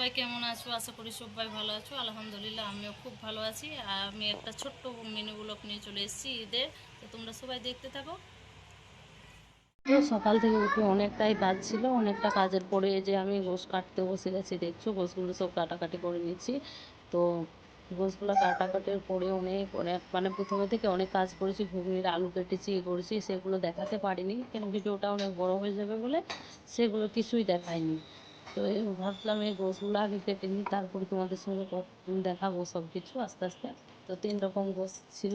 সবাই কেমন আছো? আশা করি সবাই ভালো আছো। আলহামদুলিল্লাহ, আমিও খুব ভালো আছি। আমি একটা ছোট্ট মেনু ব্লগ নিয়ে চলে এসেছি ঈদের। তো তোমরা সবাই দেখতে থাকো। সকাল থেকে উঠে অনেকটাই কাজ ছিল। অনেকটা কাজের পরে যে আমি গোস কাটতে বসে গেছি, দেখছ? গোসগুলো সব কাটাকাটি করে নিচ্ছি। তো গোসগুলো কাটাকাটির পরে অনেক অনেক মানে প্রথমে থেকে অনেক কাজ করেছি। ঘুগনির আলু কেটেছি, এ করেছি। সেগুলো দেখাতে পারিনি। কেন ভিডিওটা অনেক বড় হয়ে যাবে বলে সেগুলো কিছুই দেখায়নি তো ভাবলাম এই গোসগুলো আগে কেটে নিই, তারপর তোমাদের সঙ্গে দেখাবো সব কিছু আস্তে আস্তে। তো তিন রকম গোস ছিল,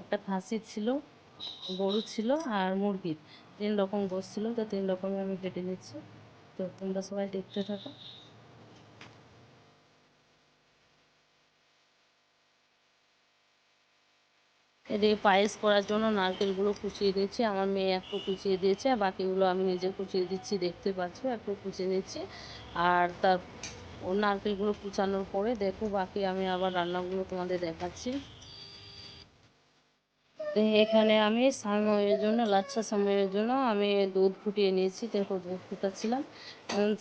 একটা খাসির ছিল, গরু ছিল আর মুরগির তিন রকম গোস ছিল, তো তিন রকমের আমি কেটে নিচ্ছি। তো তোমরা সবাই দেখতে থাকো। এদিকে পায়েস করার জন্য নারকেলগুলো কুচিয়ে দিয়েছি। আমার মেয়ে একটু কুচিয়ে দিয়েছে, আর বাকিগুলো আমি নিজে কুচিয়ে দিচ্ছি, দেখতে পাচ্ছ, একটু কুচিয়ে নিচ্ছি। আর তার ও নারকেলগুলো কুচানোর পরে দেখো, বাকি আমি আবার রান্নাগুলো তোমাদের দেখাচ্ছি। তো এখানে আমি সময়ের জন্য, লাচ্ছা সময়ের জন্য আমি দুধ ফুটিয়ে নিয়েছি। দেখো, দুধ ফুটাচ্ছিলাম।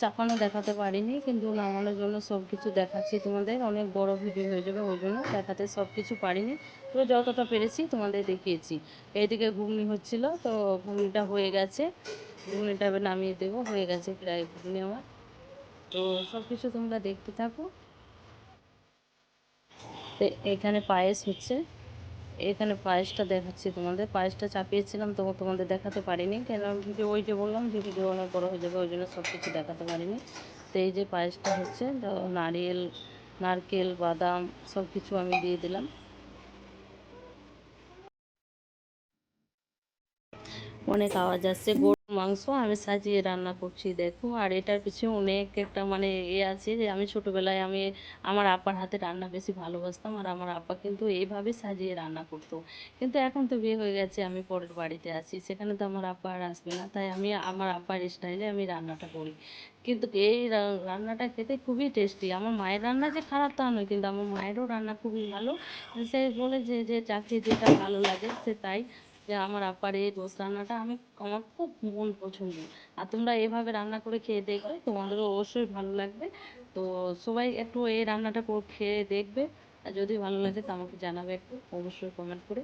চাপানো দেখাতে পারিনি, কিন্তু নামানোর জন্য সব কিছু দেখাচ্ছি তোমাদের। অনেক বড় ভিডিও হয়ে যাবে, ওই জন্য দেখাতে সব কিছু পারিনি। তো যতটা পেরেছি তোমাদের দেখিয়েছি। এইদিকে ঘুগনি হচ্ছিল, তো ঘুগনিটা হয়ে গেছে। ঘুগনিটা এবার নামিয়ে দেবো, হয়ে গেছে প্রায় ঘুগনি আমার। তো সব কিছু তোমরা দেখতে থাকো। তো এখানে পায়েস হচ্ছে। এখানে পায়েসটা দেখাচ্ছি তোমাদের। পায়েসটা চাপিয়েছিলাম তবু তোমাদের দেখাতে পারিনি। কেন? ভিডিও ওই যে বললাম, যে ভিডিও অনেক বড়ো হয়ে যাবে, ওই জন্য সব কিছু দেখাতে পারিনি। তো এই যে পায়েসটা হচ্ছে নারিয়েল, নারকেল, বাদাম সব কিছু আমি দিয়ে দিলাম। অনেক আওয়াজ আসছে। গরুর মাংস আমি সাজিয়ে রান্না করছি, দেখো। আর এটার পিছনে অনেক একটা মানে এ আছে যে, আমি ছোটবেলায় আমি আমার আব্বার হাতে রান্না বেশি ভালোবাসতাম আর আমার আব্বা কিন্তু এইভাবে সাজিয়ে রান্না করতো। কিন্তু এখন তো বিয়ে হয়ে গেছে, আমি পরের বাড়িতে আছি। সেখানে তো আমার আব্বা আর আসবে না, তাই আমি আমার আব্বার স্টাইলে আমি রান্নাটা করি। কিন্তু এই রান্নাটা খেতে খুবই টেস্টি আমার মায়ের রান্না যে খারাপ তা নয়, কিন্তু আমার মায়েরও রান্না খুবই ভালো। সে বলে যে যে যাকে যেটা ভালো লাগে, সে তাই যে আমার আপার এই রোজ রান্নাটা আমি, আমার খুব মন পছন্দ। আর তোমরা এভাবে রান্না করে খেয়ে দেখবে, তোমাদেরও অবশ্যই ভালো লাগবে। তো সবাই একটু এই রান্নাটা খেয়ে দেখবে। আর যদি ভালো লাগে তো আমাকে জানাবে একটু, অবশ্যই কমেন্ট করে।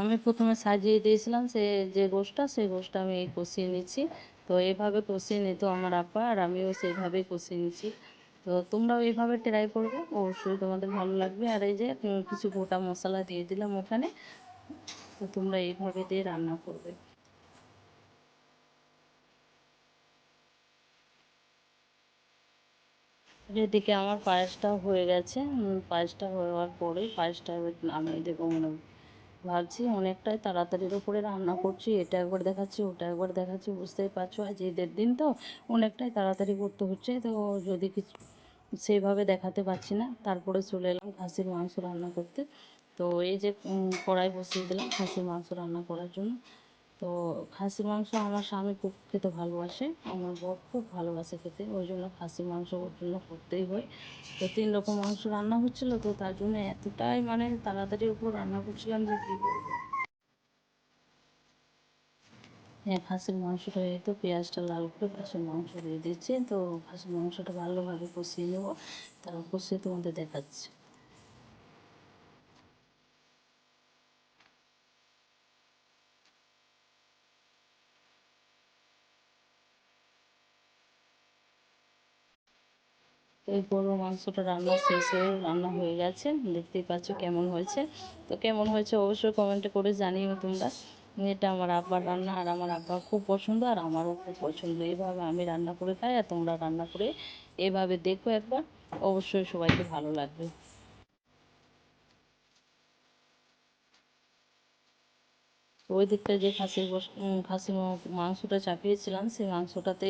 আমি প্রথমে সাজিয়ে দিয়েছিলাম সে যে গোশটা সেই গোশটা আমি কষিয়ে নিচ্ছি। তো এভাবে কষিয়ে নিত আমার আপা আর আমিও সেইভাবেই কষিয়ে নিচ্ছি। তো তোমরাও এইভাবে ট্রাই করবে, অবশ্যই তোমাদের ভালো লাগবে। আর এই যে কিছু গোটা মশলা দিয়ে দিলাম ওখানে। তো তোমরা এইভাবে দিয়ে রান্না করবে। এদিকে আমার পায়েসটা হয়ে গেছে। পায়েসটা হওয়ার পরেই পায়েসটা আমি দেবো মানে ভাবছি অনেকটাই তাড়াতাড়ির উপরে রান্না করছি, এটা একবার দেখাচ্ছি, ওটা একবার দেখাচ্ছি, বুঝতেই পারছ? আজ ঈদের দিন তো অনেকটাই তাড়াতাড়ি করতে হচ্ছে, তো যদি কিছু সেইভাবে দেখাতে পারছি না, তারপরে চলে এলাম খাসির মাংস রান্না করতে। তো এই যে কড়াই বসিয়ে দিলাম খাসির মাংস রান্না করার জন্য। তো খাসির মাংস আমার স্বামী খুব খেতে ভালোবাসে। আমার বর খুব ভালোবাসে খেতে, ওই জন্য খাসির মাংস ওর জন্য করতেই হয়। তো তিন রকম মাংস রান্না হচ্ছিল, তো তার জন্য এতটাই মানে তাড়াতাড়ির উপর রান্না করছিলাম যে কী বলব। হ্যাঁ খাসির মাংসটা এই তো পেঁয়াজটা লাল করে খাসির মাংস দিয়ে দিচ্ছি, তো খাসির মাংসটা ভালোভাবে কষিয়ে নেব, তারপর কষিয়ে তোমাদের দেখাচ্ছি। এই গরুর মাংসটা রান্না শেষ হয়ে রান্না হয়ে গেছে। দেখতেই পাচ্ছ কেমন হয়েছে। তো কেমন হয়েছে অবশ্যই কমেন্টে করে জানিও তোমরা। এটা আমার আব্বার রান্না আর আমার আব্বার খুব পছন্দ আর আমারও খুব পছন্দ। এইভাবে আমি রান্না করে খাই আর তোমরা রান্না করে এভাবে দেখো একবার। অবশ্যই সবাইকে ভালো লাগবে। ওই দিকটা যে খাসির খাসি মাংসটা চাপিয়েছিলাম, সেই মাংসটাতে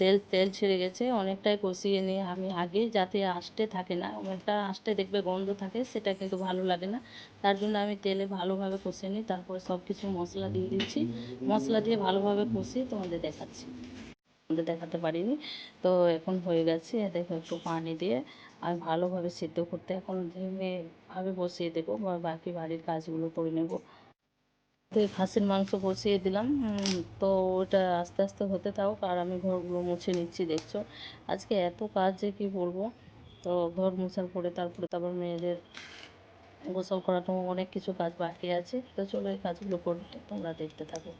তেল তেল ছেড়ে গেছে। অনেকটাই কষিয়ে নিয়ে আমি আগে যাতে আষ্টে থাকে না, অনেকটা আষ্টে দেখবে গন্ধ থাকে, সেটা কিন্তু ভালো লাগে না। তার জন্য আমি তেলে ভালোভাবে কষিয়ে নিই, তারপরে সব কিছু মশলা দিয়ে দিচ্ছি। মশলা দিয়ে ভালোভাবে কষিয়ে তোমাদের দেখাচ্ছি। তোমাদের দেখাতে পারিনি। তো এখন হয়ে গেছে, দেখো একটু পানি দিয়ে আমি ভালোভাবে সিদ্ধ করতে, এখন ধিমে ভাবে বসিয়ে দেবো বাকি বাড়ির কাজগুলো করে নেব। তো খাসির মাংস বসিয়ে দিলাম। তো ওটা আস্তে আস্তে হতে থাকুক আর আমি ঘরগুলো মুছে নিচ্ছি, দেখছ। আজকে এত কাজ যে কী বলব? তো ঘর মোছার পরে তারপরে তারপর মেয়েদের গোসল করানো, অনেক কিছু কাজ বাকি আছে। তো চলো এই কাজগুলো করতে তোমরা দেখতে থাকো।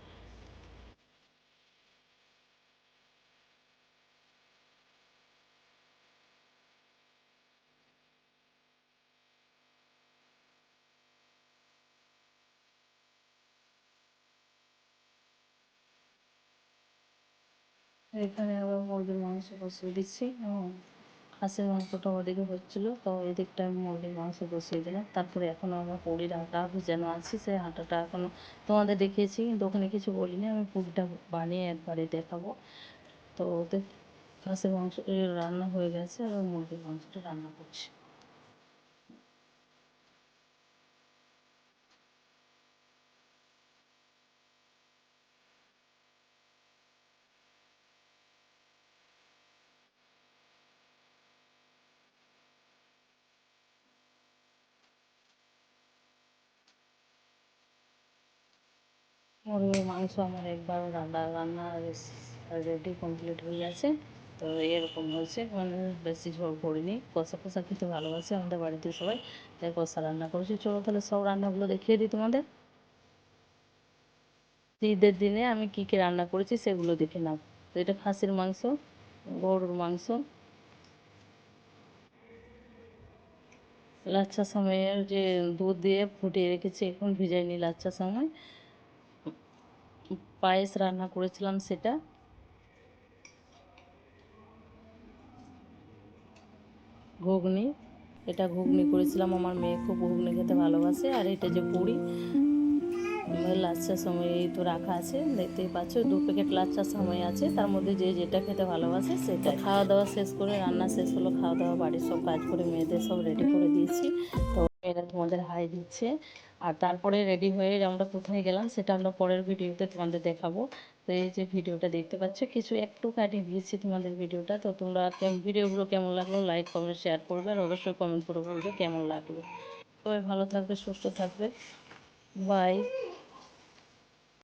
এখানে আবার মুরগির মাংস বসিয়ে দিচ্ছি। এবং খাসির মাংসটা ওদিকে হচ্ছিল, তো এদিকটা আমি মুরগির মাংস বসিয়ে দিলাম। তারপরে এখনও আমার পুরীর আটা ভেজানো আছে, সেই আটাটা এখনও তোমাদের দেখিয়েছি, কিন্তু ওখানে কিছু বলিনি। আমি পুরীটা বানিয়ে একবারে দেখাবো। তো ওদের খাসির মাংস রান্না হয়ে গেছে আর মুরগির মাংসটা রান্না করছি। মুরগির মাংস আমার একবার রান্না রান্না রেডি কমপ্লিট হয়ে গেছে। তো এরকম হয়েছে মানে বেশি ঝোল করিনি। কষা কষা খেতে ভালোবাসে আমাদের বাড়িতে সবাই, তাই কষা রান্না করেছি। চলো তাহলে সব রান্নাগুলো দেখিয়ে দিই তোমাদের। ঈদের দিনে আমি কী কী রান্না করেছি সেগুলো দেখে নাও। তো এটা খাসির মাংস, গরুর মাংস, লাচ্ছা সময়ের যে দুধ দিয়ে ফুটিয়ে রেখেছি, এখন ভিজাইনি লাচ্ছা সময় পায়েস রান্না করেছিলাম সেটা। ঘুগনি, এটা ঘুগনি করেছিলাম। আমার মেয়ে খুব ঘুগনি খেতে ভালোবাসে। আর এটা যে পুরি লাচ্ছা সময় এই তো রাখা আছে, দেখতেই পাচ্ছ, দু প্যাকেট লাচ্ছা সময় আছে। তার মধ্যে যে যেটা খেতে ভালোবাসে সেটা খাওয়া দাওয়া শেষ করে, রান্না শেষ হলো, খাওয়া দাওয়া, বাড়ির সব কাজ করে, মেয়েদের সব রেডি করে দিয়েছি। তো মেয়েরা তোমাদের হাই দিচ্ছে। আর তারপরে রেডি হয়ে আমরা কোথায় গেলাম সেটা আমরা পরের ভিডিওতে তোমাদের দেখাবো। তো এই যে ভিডিওটা দেখতে পাচ্ছ, কিছু একটু কাটিয়ে দিয়েছি তোমাদের ভিডিওটা। তো তোমরা ভিডিওগুলো কেমন লাগল লাইক কমেন্ট শেয়ার করবে। আর অবশ্যই কমেন্ট করে বলবে কেমন লাগল। সবাই ভালো থাকবে, সুস্থ থাকবে। বাই